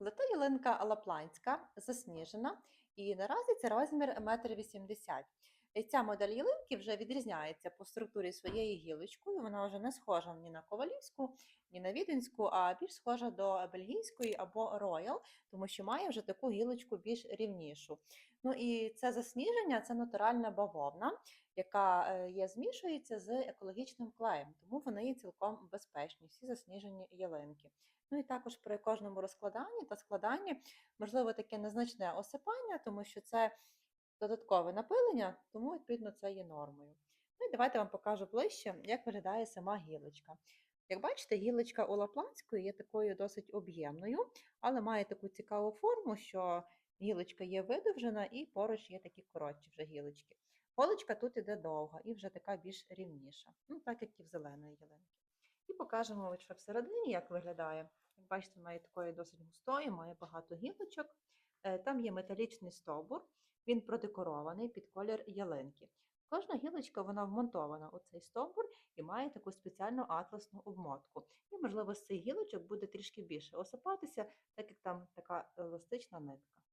Зато ялинка Алапланська засніжена, і наразі це розмір 1,80 м. Ця модель ялинки вже відрізняється по структурі своєю гілочкою. Вона вже не схожа ні на ковалівську, ні на віденську, а більш схожа до бельгійської або роял, тому що має вже таку гілочку більш рівнішу. Ну і це засніження це натуральна бавовна, яка е, є змішується з екологічним клеєм, тому вони цілком безпечні, всі засніжені ялинки. Ну і також при кожному розкладанні та складанні можливо таке незначне осипання, тому що це додаткове напилення, тому відповідно це є нормою. Ну і давайте вам покажу ближче, як виглядає сама гілочка. Як бачите, гілочка у лапландської є такою досить об'ємною, але має таку цікаву форму, що гілочка є видовжена і поруч є такі коротші вже гілочки. Голочка тут іде довга і вже така більш рівніша, ну так як і в зеленої ялинки. І покажемо, що всередині як виглядає. Як бачите, має такої досить густої, має багато гілочок. Е, Там є металічний стовбур, він продекорований під колір ялинки. Кожна гілочка вона вмонтована у цей стовбур і має таку спеціальну атласну обмотку. І, можливо, з цих гілочок буде трішки більше осипатися, так як там така еластична нитка.